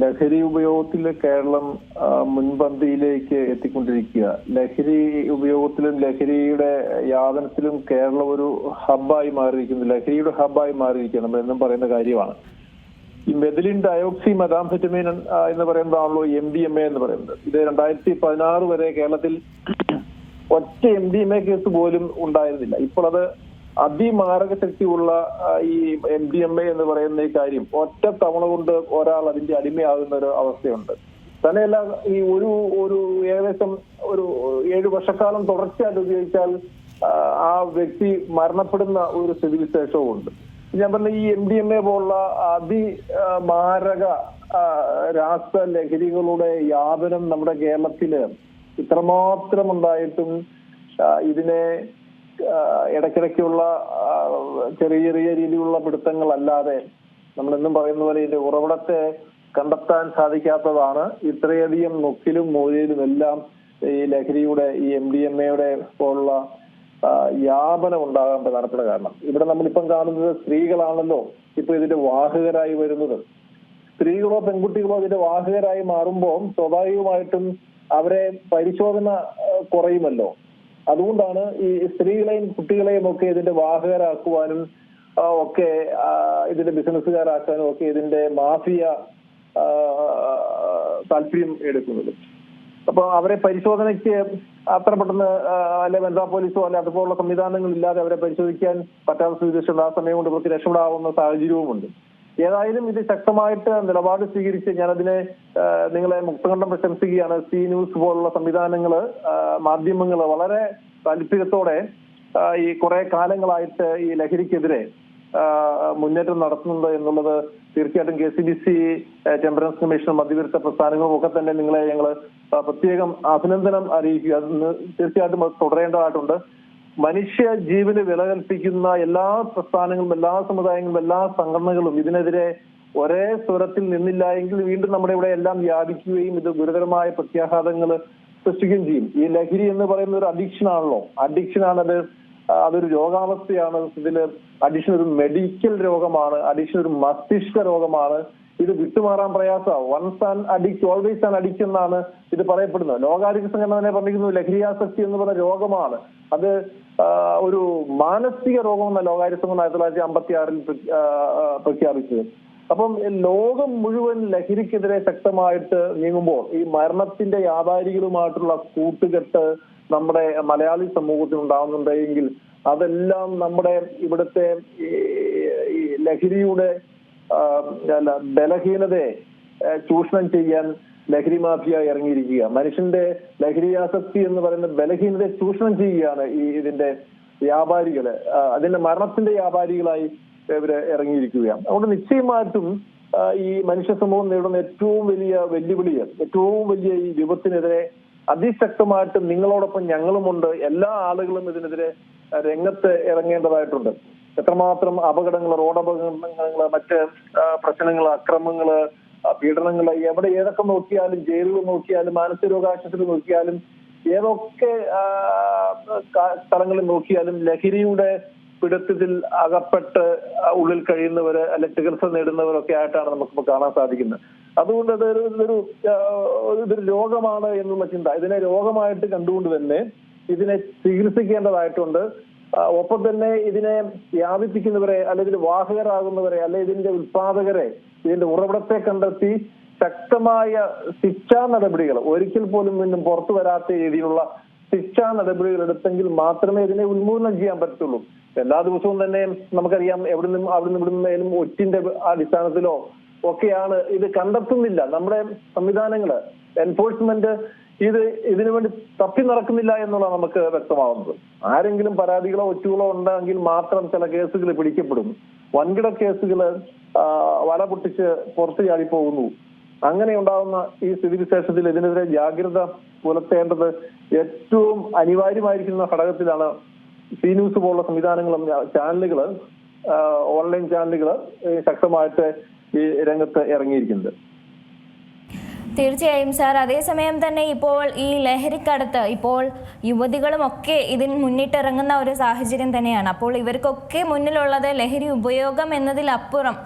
ലഹരി ഉപയോഗത്തിൽ കേരളം മുൻപന്തിയിലേക്ക് എത്തിക്കൊണ്ടിരിക്കുക. ലഹരി ഉപയോഗത്തിലും ലഹരിയുടെ യാതനത്തിലും കേരളം ഒരു ഹബ്ബായി മാറിയിരിക്കുന്നു. ലഹരിയുടെ ഹബ്ബായി മാറിയിരിക്കുക നമ്മൾ എന്നും പറയുന്ന കാര്യമാണ്. ഈ മെഥിലിൻ ഡയോക്സി ആ, എന്ന് പറയുന്നതാണല്ലോ എം ഡി എം എ എന്ന് പറയുന്നത്. ഇത് രണ്ടായിരത്തി പതിനാറ് വരെ കേരളത്തിൽ ഒറ്റ M D M A case പോലും ഉണ്ടായിരുന്നില്ല. ഇപ്പോൾ അത് അതിമാരക ശക്തിയുള്ള ഈ എം ഡി എം എ എന്ന് പറയുന്ന ഈ കാര്യം ഒറ്റ തവണ കൊണ്ട് ഒരാൾ അതിന്റെ അടിമയാകുന്ന ഒരു അവസ്ഥയുണ്ട്. തന്നെയല്ല ഈ ഒരു ഒരു ഏകദേശം ഒരു ഏഴ് വർഷക്കാലം തുടർച്ചയായിട്ട് ഉപയോഗിച്ചാൽ ആ, വ്യക്തി മരണപ്പെടുന്ന ഒരു സ്ഥിതി വിശേഷവും ഉണ്ട്. ഞാൻ പറഞ്ഞ ഈ എം ഡി എം എ പോലുള്ള അതി ആ, മാരക ആ, രാസ ലഹരികളുടെ യാതനം നമ്മുടെ കേരളത്തിൽ ഇത്രമാത്രം ഉണ്ടായിട്ടും ഇതിനെ ഇടയ്ക്കിടയ്ക്കുള്ള ചെറിയ ചെറിയ രീതിയിലുള്ള പിടുത്തങ്ങളല്ലാതെ നമ്മൾ എന്നും പറയുന്ന പോലെ ഇതിന്റെ ഉറവിടത്തെ കണ്ടെത്താൻ സാധിക്കാത്തതാണ്. ഇത്രയധികം നൊക്കിലും മൂലയിലും എല്ലാം ഈ ലഹരിയുടെ ഈ എം ഡി എം എയുടെ പോലുള്ള വ്യാപനം ഉണ്ടാകാൻ പ്രധാനപ്പെട്ട കാരണം. ഇവിടെ നമ്മളിപ്പം കാണുന്നത് സ്ത്രീകളാണല്ലോ ഇപ്പൊ ഇതിന്റെ വാഹകരായി വരുന്നത്. സ്ത്രീകളോ പെൺകുട്ടികളോ ഇതിന്റെ വാഹകരായി മാറുമ്പോൾ സ്വാഭാവികമായിട്ടും അവരെ പരിശോധന കുറയുമല്ലോ. അതുകൊണ്ടാണ് ഈ സ്ത്രീകളെയും കുട്ടികളെയും ഒക്കെ ഇതിന്റെ വാഹകരാക്കുവാനും ഒക്കെ ഇതിന്റെ ബിസിനസ്സുകാരാക്കാനും ഒക്കെ ഇതിന്റെ മാഫിയ താല്പര്യം എടുക്കുന്നത്. അപ്പൊ അവരെ പരിശോധനയ്ക്ക് അത്ര പെട്ടെന്ന് അല്ലെ വനിതാ പോലീസോ അല്ലെ അതുപോലുള്ള സംവിധാനങ്ങൾ ഇല്ലാതെ അവരെ പരിശോധിക്കാൻ പറ്റാത്ത സ്ഥിതി ആ സമയം കൊണ്ട് ഇവർക്ക് രക്ഷപ്പെടാവുന്ന സാഹചര്യവുമുണ്ട്. ഏതായാലും ഇത് ശക്തമായിട്ട് നിലപാട് സ്വീകരിച്ച് ഞാനതിനെ നിങ്ങളെ മുക്തകണ്ഠം പ്രശംസിക്കുകയാണ്. സി ന്യൂസ് പോലുള്ള സംവിധാനങ്ങൾ മാധ്യമങ്ങൾ വളരെ താല്പര്യത്തോടെ ഈ കുറെ കാലങ്ങളായിട്ട് ഈ ലഹരിക്കെതിരെ മുന്നേറ്റം നടത്തുന്നുണ്ട് എന്നുള്ളത് തീർച്ചയായിട്ടും K C B C temperance commission മധ്യവിരുദ്ധ പ്രസ്ഥാനങ്ങളും ഒക്കെ തന്നെ നിങ്ങളെ ഞങ്ങൾ പ്രത്യേകം അഭിനന്ദനം അറിയിക്കുക. അത് തീർച്ചയായിട്ടും അത് തുടരേണ്ടതായിട്ടുണ്ട്. മനുഷ്യ ജീവന് വില കൽപ്പിക്കുന്ന എല്ലാ പ്രസ്ഥാനങ്ങളും എല്ലാ സമുദായങ്ങളും എല്ലാ സംഘടനകളും ഇതിനെതിരെ ഒരേ സ്വരത്തിൽ നിന്നില്ല എങ്കിൽ വീണ്ടും നമ്മുടെ ഇവിടെ എല്ലാം വ്യാപിക്കുകയും ഇത് ഗുരുതരമായ പ്രത്യാഘാതങ്ങൾ സൃഷ്ടിക്കുകയും ചെയ്യും. ഈ ലഹരി എന്ന് പറയുന്ന ഒരു അഡിക്ഷൻ ആണല്ലോ അഡിക്ഷൻ ആണത് അതൊരു രോഗാവസ്ഥയാണ്. ഇതിൽ അഡീഷണൽ ഒരു മെഡിക്കൽ രോഗമാണ്. അഡീഷണൽ ഒരു മസ്തിഷ്ക രോഗമാണ്. ഇത് വിട്ടുമാറാൻ പ്രയാസമാണ് once and addict always and addict എന്നാണ് ഇത് പറയപ്പെടുന്നത്. ലോകാരോഗ്യ സംഘടന തന്നെ പറഞ്ഞിരിക്കുന്നു ലഹരിയാസക്തി എന്ന് പറഞ്ഞ രോഗമാണ്. അത് ഒരു മാനസിക രോഗമെന്ന ലോകാരോഗ്യ സംഘടന ആയിരത്തി തൊള്ളായിരത്തി അമ്പത്തി ആറിൽ പ്രഖ്യാപിച്ചത്. അപ്പം ലോകം മുഴുവൻ ലഹരിക്കെതിരെ ശക്തമായിട്ട് നീങ്ങുമ്പോൾ ഈ മരണത്തിന്റെ വ്യാപാരികളുമായിട്ടുള്ള കൂട്ടുകെട്ട് നമ്മുടെ മലയാളി സമൂഹത്തിൽ ഉണ്ടാകുന്നുണ്ടെങ്കിൽ അതെല്ലാം നമ്മുടെ ഇവിടുത്തെ ലഹരിയുടെ ബലഹീനതയെ ചൂഷണം ചെയ്യാൻ ലഹരി മാഫിയ ഇറങ്ങിയിരിക്കുക. മനുഷ്യന്റെ ലഹരിയാസക്തി എന്ന് പറയുന്ന ബലഹീനതയെ ചൂഷണം ചെയ്യുകയാണ് ഈ ഇതിന്റെ വ്യാപാരികൾ. അതിന്റെ മരണത്തിന്റെ വ്യാപാരികളായി ഇവർ ഇറങ്ങിയിരിക്കുകയാണ്. അതുകൊണ്ട് നിശ്ചയമായിട്ടും ഈ മനുഷ്യ സമൂഹം നേരിടുന്ന ഏറ്റവും വലിയ വെല്ലുവിളികൾ ഏറ്റവും വലിയ ഈ വിപത്തിനെതിരെ അതിശക്തമായിട്ട് നിങ്ങളോടൊപ്പം ഞങ്ങളുമുണ്ട്. എല്ലാ ആളുകളും ഇതിനെതിരെ രംഗത്ത് ഇറങ്ങേണ്ടതായിട്ടുണ്ട്. എത്രമാത്രം അപകടങ്ങൾ റോഡ് അപകടങ്ങൾ മറ്റ് പ്രശ്നങ്ങൾ അക്രമങ്ങൾ പീഡനങ്ങൾ എവിടെ ഏതൊക്കെ നോക്കിയാലും ജയിലുകൾ നോക്കിയാലും മാനസിക രോഗാശുപത്രി നോക്കിയാലും ഏതൊക്കെ സ്ഥലങ്ങളിൽ നോക്കിയാലും ലഹരിയുടെ പിടുത്തത്തിൽ അകപ്പെട്ട് ഉള്ളിൽ കഴിയുന്നവര് അല്ലെ ചികിത്സ നേടുന്നവരൊക്കെ ആയിട്ടാണ് നമുക്കിപ്പോ കാണാൻ സാധിക്കുന്നത്. അതുകൊണ്ട് അത് ഇതൊരു ഇതൊരു രോഗമാണ് എന്നുള്ള ചിന്ത. ഇതിനെ രോഗമായിട്ട് കണ്ടുകൊണ്ട് തന്നെ ഇതിനെ ചികിത്സിക്കേണ്ടതായിട്ടുണ്ട്. ഒപ്പം തന്നെ ഇതിനെ വ്യാപിപ്പിക്കുന്നവരെ അല്ലെ ഇതിന് വാഹകരാകുന്നവരെ അല്ലെ ഇതിന്റെ ഉത്പാദകരെ ഇതിന്റെ ഉറവിടത്തെ കണ്ടെത്തി ശക്തമായ ശിക്ഷാ നടപടികൾ ഒരിക്കൽ പോലും നിന്നും പുറത്തു വരാത്ത രീതിയിലുള്ള ശിക്ഷാ നടപടികൾ എടുത്തെങ്കിൽ മാത്രമേ ഇതിനെ ഉന്മൂലനം ചെയ്യാൻ പറ്റുള്ളൂ. എല്ലാ ദിവസവും തന്നെ നമുക്കറിയാം എവിടെ നിന്നും അവിടെ നിന്നും ഇവിടെ ഒറ്റിന്റെ അടിസ്ഥാനത്തിലോ ഒക്കെയാണ് ഇത് കണ്ടെത്തുന്നില്ല. നമ്മുടെ സംവിധാനങ്ങൾ എൻഫോഴ്സ്മെന്റ് ഇത് ഇതിനു വേണ്ടി തപ്പി നടക്കുന്നില്ല എന്നുള്ളത് നമുക്ക് വ്യക്തമാവുന്നത്. ആരെങ്കിലും പരാതികളോ ഒറ്റുകളോ ഉണ്ടെങ്കിൽ മാത്രം ചില കേസുകൾ പിടിക്കപ്പെടും. വൻകിട കേസുകൾ വല പൊട്ടിച്ച് പുറത്തു ചാടി പോകുന്നു അങ്ങനെ ഉണ്ടാകുന്ന ഈ സ്ഥിതിവിശേഷത്തിൽ ഇതിനെതിരെ ജാഗ്രത പുലർത്തേണ്ടത് ഏറ്റവും അനിവാര്യമായിരിക്കുന്ന ഘടകത്തിലാണ് സി ന്യൂസ് പോലുള്ള സംവിധാനങ്ങളും ചാനലുകൾ ഓൺലൈൻ ചാനലുകൾ ശക്തമായിട്ട് ഈ രംഗത്ത് ഇറങ്ങിയിരിക്കുന്നത്. തീർച്ചയായും സാർ. അതേസമയം തന്നെ ഇപ്പോൾ ഈ ലഹരിക്കടത്ത് ഇപ്പോൾ യുവതികളും ഒക്കെ ഇതിന് മുന്നിട്ടിറങ്ങുന്ന ഒരു സാഹചര്യം തന്നെയാണ്. അപ്പോൾ ഇവർക്കൊക്കെ മുന്നിലുള്ളത് ലഹരി ഉപയോഗം എന്നതിലപ്പുറം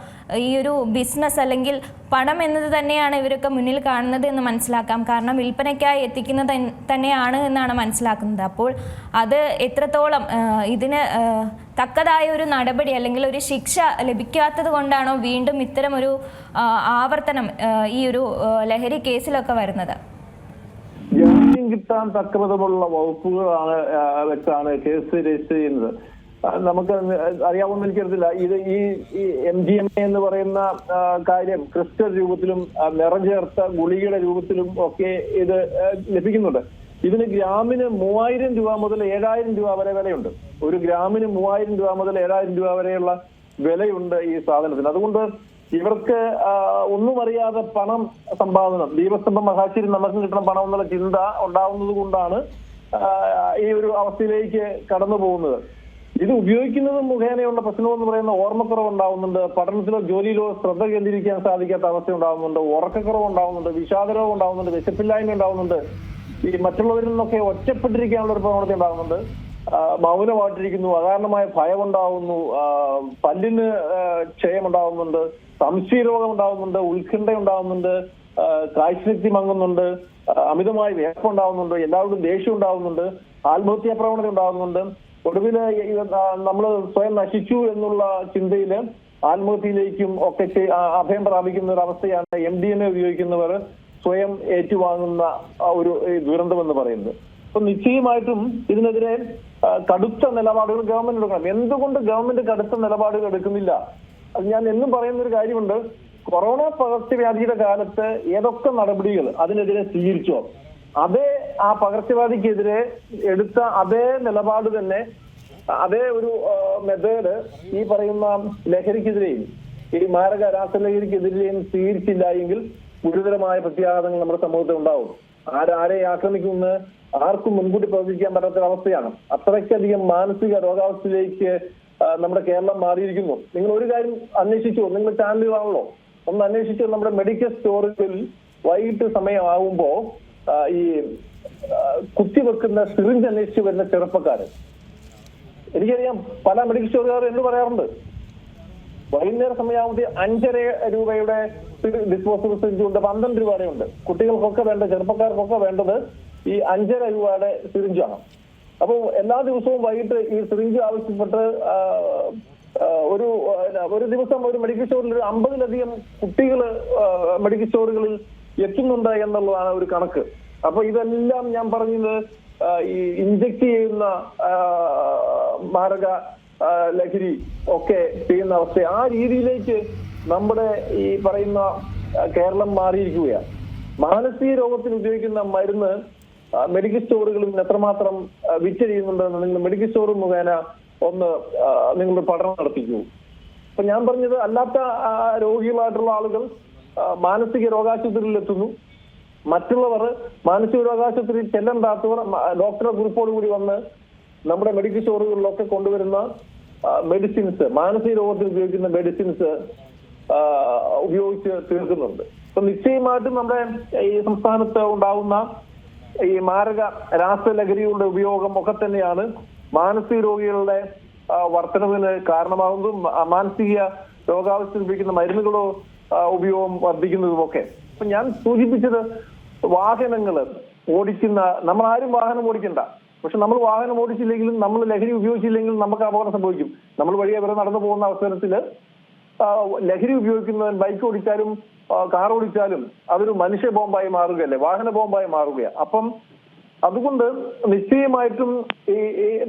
ഈ ഒരു ബിസിനസ് അല്ലെങ്കിൽ പണം എന്നത് തന്നെയാണ് ഇവരൊക്കെ മുന്നിൽ കാണുന്നത് എന്ന് മനസ്സിലാക്കാം. കാരണം വിൽപ്പനയ്ക്കായി എത്തിക്കുന്നത് തന്നെയാണ് എന്നാണ് മനസ്സിലാക്കുന്നത്. അപ്പോൾ അത് എത്രത്തോളം ഇതിന് തക്കതായ ഒരു നടപടി അല്ലെങ്കിൽ ഒരു ശിക്ഷ ലഭിക്കാത്തത് കൊണ്ടാണോ വീണ്ടും ഇത്തരം ഒരു ആവർത്തനം ഈ ഒരു ലഹരി കേസിലൊക്കെ വരുന്നത്? ജാമ്യം കിട്ടാൻ തക്കവിധമുള്ള വകുപ്പുകളാണ് വെച്ചാണ് കേസ് രജിസ്റ്റർ ചെയ്യുന്നത്. നമുക്ക് അറിയാവുന്ന എനിക്കറിയത്തില്ല ഇത് ഈ എം ജി എം എ എന്ന് പറയുന്ന കാര്യം ക്രിസ്റ്റൽ രൂപത്തിലും ആ, നിറം ചേർത്ത ഗുളികയുടെ രൂപത്തിലും ഒക്കെ ഇത് ലഭിക്കുന്നുണ്ട്. ഇതിന് ഗ്രാമിന് മൂവായിരം രൂപ മുതൽ ഏഴായിരം രൂപ വരെ വിലയുണ്ട്. ഒരു ഗ്രാമിന് മൂവായിരം രൂപ മുതൽ ഏഴായിരം രൂപ വരെയുള്ള വിലയുണ്ട് ഈ സാധനത്തിന്. അതുകൊണ്ട് ഇവർക്ക് ഒന്നും അറിയാതെ പണം സമ്പാദനം ദീപസ്തംഭം മഹാശിരി നമുക്ക് കിട്ടണം പണം എന്നുള്ള ചിന്ത ഉണ്ടാവുന്നത് കൊണ്ടാണ് ഈ ഒരു അവസ്ഥയിലേക്ക് കടന്നു പോകുന്നത്. ഇത് ഉപയോഗിക്കുന്നത് മുഖേനയുള്ള പ്രശ്നം എന്ന് പറയുന്ന ഓർമ്മക്കുറവ് ഉണ്ടാവുന്നുണ്ട് പഠനത്തിലോ ജോലിയിലോ ശ്രദ്ധ കേന്ദ്രീകരിക്കാൻ സാധിക്കാത്ത അവസ്ഥ ഉണ്ടാവുന്നുണ്ട് ഉറക്കക്കുറവ് ഉണ്ടാവുന്നുണ്ട് വിഷാദരോഗം ഉണ്ടാവുന്നുണ്ട് വിശപ്പില്ലായ്മ ഉണ്ടാവുന്നുണ്ട്. ഈ മറ്റുള്ളവരിൽ നിന്നൊക്കെ ഒറ്റപ്പെട്ടിരിക്കാനുള്ള ഒരു പ്രവണത ഉണ്ടാകുന്നുണ്ട് മൗനമായിട്ടിരിക്കുന്നു. അകാരണമായ ഭയമുണ്ടാവുന്നു. പല്ലിന് ക്ഷയമുണ്ടാവുന്നുണ്ട്. സംശയരോഗം ഉണ്ടാവുന്നുണ്ട് ഉത്കണ്ഠ ഉണ്ടാവുന്നുണ്ട് കാഴ്ചശക്തി മങ്ങുന്നുണ്ട് അമിതമായ വേപ്പുണ്ടാവുന്നുണ്ട് എല്ലാവരും ദേഷ്യം ഉണ്ടാവുന്നുണ്ട്. ആത്മഹത്യാ പ്രവണത ഉണ്ടാവുന്നുണ്ട് ഒടുവിൽ നമ്മൾ സ്വയം നശിച്ചു എന്നുള്ള ചിന്തയിൽ ആത്മഹത്യയിലേക്കും ഒക്കെ അഭയം പ്രാപിക്കുന്ന ഒരു അവസ്ഥയാണ് എം ഡി എം എ ഉപയോഗിക്കുന്നവർ സ്വയം ഏറ്റുവാങ്ങുന്ന ഒരു ദുരന്തം എന്ന് പറയുന്നത്. അപ്പൊ നിശ്ചയമായിട്ടും ഇതിനെതിരെ കടുത്ത നിലപാടുകൾ ഗവൺമെന്റ് എടുക്കണം. എന്തുകൊണ്ട് ഗവൺമെന്റ് കടുത്ത നിലപാടുകൾ എടുക്കുന്നില്ല? അത് ഞാൻ എന്നും പറയുന്ന ഒരു കാര്യമുണ്ട്. കൊറോണ പകർച്ചവ്യാധിയുടെ കാലത്ത് ഏതൊക്കെ നടപടികൾ അതിനെതിരെ സ്വീകരിച്ചോ? ആ പകർച്ചവ്യാധിക്കെതിരെ എടുത്ത അതേ നിലപാട് തന്നെ അതേ ഒരു മെത്തേഡ് ഈ പറയുന്ന ലഹരിക്കെതിരെയും ഈ മാരക രാസലഹരിക്കെതിരെയും സ്വീകരിച്ചില്ല എങ്കിൽ ഗുരുതരമായ പ്രത്യാഘാതങ്ങൾ നമ്മുടെ സമൂഹത്തിൽ ഉണ്ടാവും. ആരാരെ ആക്രമിക്കുമെന്ന് ആർക്കും മുൻകൂട്ടി പ്രവചിക്കാൻ പറ്റാത്ത അവസ്ഥയാണ് അത്രയ്ക്കധികം മാനസിക രോഗാവസ്ഥയിലേക്ക് നമ്മുടെ കേരളം മാറിയിരിക്കുന്നു. നിങ്ങൾ ഒരു കാര്യം അന്വേഷിച്ചു? നിങ്ങൾ ചാനലുകളാണല്ലോ ഒന്ന് അന്വേഷിച്ചു നമ്മുടെ മെഡിക്കൽ സ്റ്റോറുകളിൽ വൈകിട്ട് സമയമാകുമ്പോ ഈ കുത്തിവെക്കുന്ന സിറിഞ്ച് അന്വേഷിച്ച് വരുന്ന ചെറുപ്പക്കാര് എനിക്കറിയാം പല മെഡിക്കൽ സ്റ്റോറുകാർ എന്ന് പറയാറുണ്ട്. വൈകുന്നേര സമയാവധി അഞ്ചര രൂപയുടെ ഡിസ്പോസിബിൾ സിറിഞ്ച് ഉണ്ട് പന്ത്രണ്ട് രൂപയുടെ ഉണ്ട്. കുട്ടികൾക്കൊക്കെ വേണ്ട ചെറുപ്പക്കാർക്കൊക്കെ വേണ്ടത് ഈ അഞ്ചര രൂപയുടെ സിറിഞ്ചാണ് അപ്പോൾ എല്ലാ ദിവസവും വൈകിട്ട് ഈ സിറിഞ്ച് ആവശ്യപ്പെട്ട് ഒരു ഒരു ദിവസം ഒരു മെഡിക്കൽ സ്റ്റോറിൽ ഒരു അമ്പതിലധികം കുട്ടികൾ മെഡിക്കൽ സ്റ്റോറുകളിൽ എത്തുന്നുണ്ട് എന്നുള്ളതാണ് ഒരു കണക്ക്. അപ്പൊ ഇതെല്ലാം ഞാൻ പറഞ്ഞത് ഈ ഇഞ്ചക്ട് ചെയ്യുന്ന മാരക ലഹരി ഒക്കെ ചെയ്യുന്ന അവസ്ഥ ആ രീതിയിലേക്ക് നമ്മുടെ ഈ പറയുന്ന കേരളം മാറിയിരിക്കുകയാണ് മാനസിക രോഗത്തിന് ഉപയോഗിക്കുന്ന മരുന്ന് മെഡിക്കൽ സ്റ്റോറുകളിൽ എത്രമാത്രം വിറ്റ് വിറ്റഴിയുന്നുണ്ടെന്ന് നിങ്ങൾ മെഡിക്കൽ സ്റ്റോർ മുഖേന ഒന്ന് നിങ്ങൾ പഠനം നടത്തിക്കൂ. അപ്പൊ ഞാൻ പറഞ്ഞത് അല്ലാത്ത രോഗികളായിട്ടുള്ള ആളുകൾ മാനസിക രോഗാശുപത്രിയിൽ എത്തുന്നു മറ്റുള്ളവർ മാനസിക രോഗാശുപത്രിയിൽ ചെല്ലണ്ടാത്തവർ ഡോക്ടറെ ഗ്രൂപ്പോട് കൂടി വന്ന് നമ്മുടെ മെഡിക്കൽ സ്റ്റോറുകളിലൊക്കെ കൊണ്ടുവരുന്ന മെഡിസിൻസ് മാനസിക രോഗത്തിന് ഉപയോഗിക്കുന്ന മെഡിസിൻസ് ഉപയോഗിച്ച് തീർക്കുന്നുണ്ട്. അപ്പൊ നിശ്ചയമായിട്ടും നമ്മുടെ ഈ സംസ്ഥാനത്ത് ഉണ്ടാകുന്ന ഈ മാരക രാസലഹരികളുടെ ഉപയോഗം ഒക്കെ തന്നെയാണ് മാനസിക രോഗികളുടെ വർധനവിന് കാരണമാകുന്നതും മാനസിക രോഗാവസ്ഥ ഉപയോഗിക്കുന്ന മരുന്നുകളോ ഉപയോഗം വർദ്ധിക്കുന്നതുമൊക്കെ. അപ്പൊ ഞാൻ സൂചിപ്പിച്ചത് വാഹനങ്ങൾ ഓടിക്കുന്ന നമ്മൾ ആരും വാഹനം ഓടിക്കണ്ട. പക്ഷെ നമ്മൾ വാഹനം ഓടിച്ചില്ലെങ്കിലും നമ്മൾ ലഹരി ഉപയോഗിച്ചില്ലെങ്കിലും നമുക്ക് അപകടം സംഭവിക്കും. നമ്മൾ വഴിയെ വരെ നടന്നു പോകുന്ന അവസരത്തിൽ ലഹരി ഉപയോഗിക്കുന്നവൻ ബൈക്ക് ഓടിച്ചാലും കാർ ഓടിച്ചാലും അതൊരു മനുഷ്യ ബോംബായി മാറുകയല്ലേ വാഹന ബോംബായി മാറുകയാണ് അപ്പം അതുകൊണ്ട് നിശ്ചയമായിട്ടും ഈ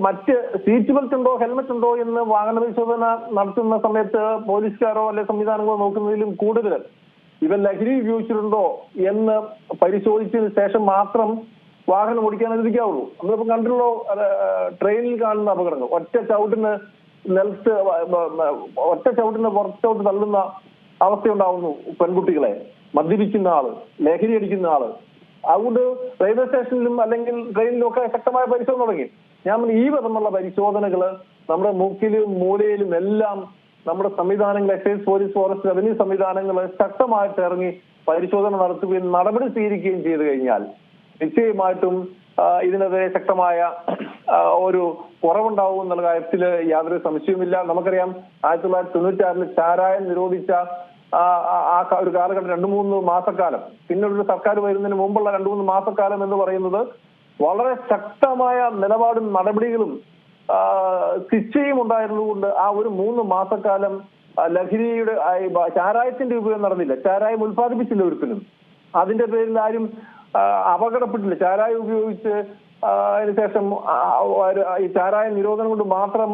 മറ്റ് സീറ്റ് ബെൽറ്റ് ഉണ്ടോ ഹെൽമെറ്റ് ഉണ്ടോ എന്ന് വാഹന പരിശോധന നടത്തുന്ന സമയത്ത് പോലീസുകാരോ അല്ലെ സംവിധാനങ്ങളോ നോക്കുന്നതിലും കൂടുതൽ ഇവൻ ലഹരി ഉപയോഗിച്ചിട്ടുണ്ടോ എന്ന് പരിശോധിച്ചതിന് ശേഷം മാത്രം വാഹനം ഓടിക്കാൻ അനുവദിക്കാവുള്ളൂ. നമ്മളിപ്പോ കണ്ടുള്ളൂ ട്രെയിനിൽ കാണുന്ന അപകടങ്ങൾ. ഒറ്റ ചവിട്ടിന് വ- ഒറ്റ ചവിട്ടിന് പുറത്തോട്ട് തള്ളുന്ന അവസ്ഥയുണ്ടാവുന്നു പെൺകുട്ടികളെ. മദ്യപിക്കുന്ന ആൾ ലഹരി അടിക്കുന്ന ആൾ. അതുകൊണ്ട് റെയിൽവേ സ്റ്റേഷനിലും അല്ലെങ്കിൽ ട്രെയിനിലും ഒക്കെ ശക്തമായ പരിശോധന തുടങ്ങി. ഞാൻ ഈ വിധമുള്ള പരിശോധനകൾ നമ്മുടെ മൂക്കിലും മൂലയിലും എല്ലാം നമ്മുടെ സംവിധാനങ്ങൾ എക്സൈസ് പോലീസ് ഫോറസ്റ്റ് റവന്യൂ സംവിധാനങ്ങൾ ശക്തമായിട്ട് ഇറങ്ങി പരിശോധന നടത്തുകയും നടപടി സ്വീകരിക്കുകയും ചെയ്തു കഴിഞ്ഞാൽ നിശ്ചയമായിട്ടും ഇതിനെതിരെ ശക്തമായ ഒരു കുറവുണ്ടാവും എന്നുള്ള കാര്യത്തിൽ യാതൊരു സംശയവുമില്ല. നമുക്കറിയാം ആയിരത്തി തൊള്ളായിരത്തി തൊണ്ണൂറ്റാറിൽ ചാരായം നിരോധിച്ച ആ ഒരു കാലഘട്ടം രണ്ടു മൂന്ന് മാസക്കാലം. പിന്നെ ഒരു സർക്കാർ വരുന്നതിന് മുമ്പുള്ള രണ്ടു മൂന്ന് മാസക്കാലം എന്ന് പറയുന്നത് വളരെ ശക്തമായ നിലപാടും നടപടികളും ശിക്ഷയും ഉണ്ടായിരുന്നതുകൊണ്ട് ആ ഒരു മൂന്ന് മാസക്കാലം ലഹരിയുടെ ചാരായത്തിന്റെ ഉപയോഗം നടന്നില്ല. ചാരായം ഉൽപ്പാദിപ്പിച്ചില്ല ഒരിക്കലും. അതിന്റെ പേരിൽ ആരും അപകടപ്പെട്ടില്ല. ചാരായം ഉപയോഗിച്ച് അതിനുശേഷം ഈ ചാരായ നിരോധനം കൊണ്ട് മാത്രം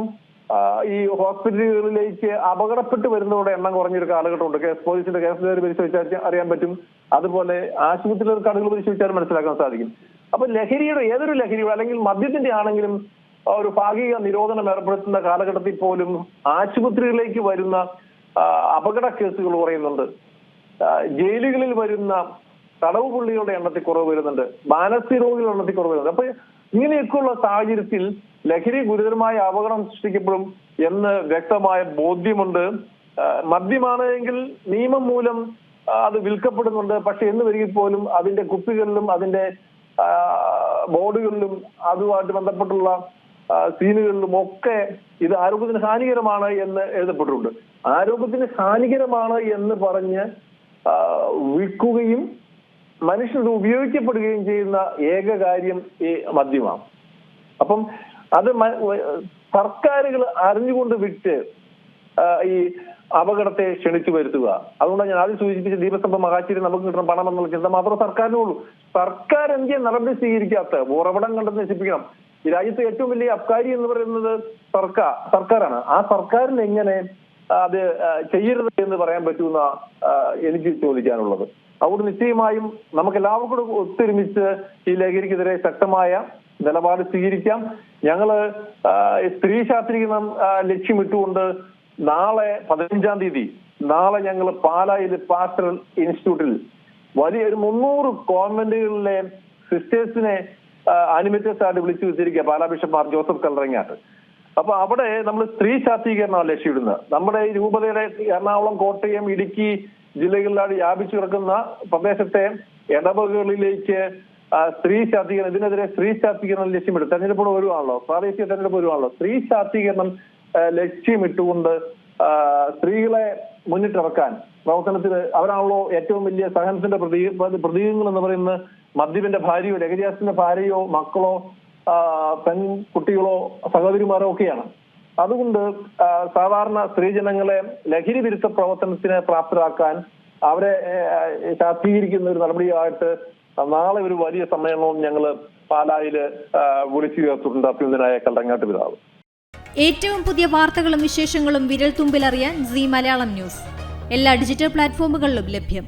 ഈ ഹോസ്പിറ്റലുകളിലേക്ക് അപകടപ്പെട്ട് വരുന്നതോടെ എണ്ണം കുറഞ്ഞൊരു കാലഘട്ടമുണ്ട്. കേസ് പോലീസിന്റെ കേസ് പരിശോധിച്ചാൽ അറിയാൻ പറ്റും. അതുപോലെ ആശുപത്രിയിലെ കടകൾ പരിശോധിച്ചാൽ മനസ്സിലാക്കാൻ സാധിക്കും. അപ്പൊ ലഹരിയുടെ ഏതൊരു ലഹരിയോ അല്ലെങ്കിൽ മദ്യത്തിന്റെ ആണെങ്കിലും ഒരു ഭാഗിക നിരോധനം ഏർപ്പെടുത്തുന്ന കാലഘട്ടത്തിൽ പോലും ആശുപത്രികളിലേക്ക് വരുന്ന അപകട കേസുകൾ കുറയുന്നുണ്ട്. ജയിലുകളിൽ വരുന്ന തടവ് പുള്ളികളുടെ എണ്ണത്തിൽ കുറവ് വരുന്നുണ്ട്. മാനസിക രോഗികളുടെ എണ്ണത്തിൽ കുറവ് വരുന്നുണ്ട്. അപ്പൊ ഇങ്ങനെയൊക്കെയുള്ള സാഹചര്യത്തിൽ ലഹരി ഗുരുതരമായ അപകടം സൃഷ്ടിക്കപ്പെടും എന്ന് വ്യക്തമായ ബോധ്യമുണ്ട്. മദ്യമാണ് എങ്കിൽ നിയമം മൂലം അത് വിൽക്കപ്പെടുന്നുണ്ട്. പക്ഷെ എന്ന് വരികിൽ പോലും അതിന്റെ കുപ്പികളിലും അതിന്റെ ബോർഡുകളിലും അതുമായിട്ട് ബന്ധപ്പെട്ടുള്ള സീനുകളിലും ഒക്കെ ഇത് ആരോഗ്യത്തിന് ഹാനികരമാണ് എന്ന് എഴുതപ്പെട്ടിട്ടുണ്ട്. ആരോഗ്യത്തിന് ഹാനികരമാണ് എന്ന് പറഞ്ഞ് വിൽക്കുകയും മനുഷ്യർ ഉപയോഗിക്കപ്പെടുകയും ചെയ്യുന്ന ഏക കാര്യം ഈ മദ്യമാണ്. അപ്പം അത് സർക്കാരുകൾ അറിഞ്ഞുകൊണ്ട് വിട്ട് ഈ അപകടത്തെ ക്ഷണിച്ചു വരുത്തുക. അതുകൊണ്ടാണ് ഞാൻ ആദ്യം സൂചിപ്പിച്ച ദീപസ്തംഭ മഹാശ്ശേരി നമുക്ക് കിട്ടണം പണം എന്നുള്ള ചിന്ത മാത്രമേ സർക്കാരിനുള്ളൂ. സർക്കാർ എന്തിയെ നടപടി സ്വീകരിക്കാത്ത ഉറവിടം കണ്ടെന്ന് നശിപ്പിക്കണം. ഈ രാജ്യത്തെ ഏറ്റവും വലിയ അബ്കാരി എന്ന് പറയുന്നത് സർക്കാർ സർക്കാരാണ്. ആ സർക്കാരിന് എങ്ങനെ അത് ചെയ്യരുത് എന്ന് പറയാൻ പറ്റുന്ന എനിക്ക് ചോദിക്കാനുള്ളത്. അതുകൊണ്ട് നിശ്ചയമായും നമുക്ക് എല്ലാവർക്കും കൂടെ ഒത്തൊരുമിച്ച് ഈ ലഹരിക്കെതിരെ ശക്തമായ നിലപാട് സ്വീകരിക്കാം. ഞങ്ങൾ സ്ത്രീ ശാസ്ത്രീകരണം ലക്ഷ്യമിട്ടുകൊണ്ട് നാളെ പതിനഞ്ചാം തീയതി നാളെ ഞങ്ങൾ പാലായിൽ പാസ്റ്ററൽ ഇൻസ്റ്റിറ്റ്യൂട്ടിൽ വലിയൊരു മുന്നൂറ് കോൺവെന്റുകളിലെ സിസ്റ്റേഴ്സിനെ അനിമേറ്റേഴ്സ് ആയിട്ട് വിളിച്ചു വെച്ചിരിക്കുക പാലാ ബിഷപ്പ് മാർ ജോസഫ് കല്ലറങ്ങാട്ട്. അപ്പൊ അവിടെ നമ്മൾ സ്ത്രീ ശാക്തീകരണമാണ് ലക്ഷ്യമിടുന്നത്. നമ്മുടെ ഈ രൂപതയുടെ എറണാകുളം കോട്ടയം ഇടുക്കി ജില്ലകളിലാണ് വ്യാപിച്ചു കിടക്കുന്ന പ്രദേശത്തെ ഇടവകളിലേക്ക് സ്ത്രീ ശാക്തീകരണം ഇതിനെതിരെ സ്ത്രീ ശാക്തീകരണം ലക്ഷ്യമിടും തെരഞ്ഞെടുപ്പ് വരുവാണല്ലോ. പ്രാദേശിക തെരഞ്ഞെടുപ്പ് വരുവാണല്ലോ. സ്ത്രീ ശാക്തീകരണം ലക്ഷ്യമിട്ടുകൊണ്ട് സ്ത്രീകളെ മുന്നിട്ടിറക്കാൻ പ്രവർത്തനത്തിന് അവരാണല്ലോ ഏറ്റവും വലിയ സഹനത്തിന്റെ പ്രതീക പ്രതീകങ്ങൾ എന്ന് പറയുന്നത് മദ്യപിന്റെ ഭാര്യയോ ലഹരിയാസിന്റെ ഭാര്യയോ മക്കളോ പെൺകുട്ടികളോ സഹോദരിമാരോ ഒക്കെയാണ്. അതുകൊണ്ട് സാധാരണ സ്ത്രീജനങ്ങളെ ലഹരി വിരുദ്ധ പ്രവർത്തനത്തിന് പ്രാപ്തരാക്കാൻ അവരെ ശാക്തീകരിക്കുന്ന ഒരു നടപടിയായിട്ട് നാളെ ഒരു വലിയ സമ്മേളനവും ഞങ്ങൾ പാലായിൽ വിളിച്ചു ചേർത്തിട്ടുണ്ട് അഭ്യന്തനായ കല്ലങ്ങാട്ട് പിതാവ്. ഏറ്റവും പുതിയ വാർത്തകളും വിശേഷങ്ങളും വിരൽ തുമ്പിലറിയാൻ സി മലയാളം ന്യൂസ്. എല്ലാ ഡിജിറ്റൽ പ്ലാറ്റ്ഫോമുകളിലും ലഭ്യം.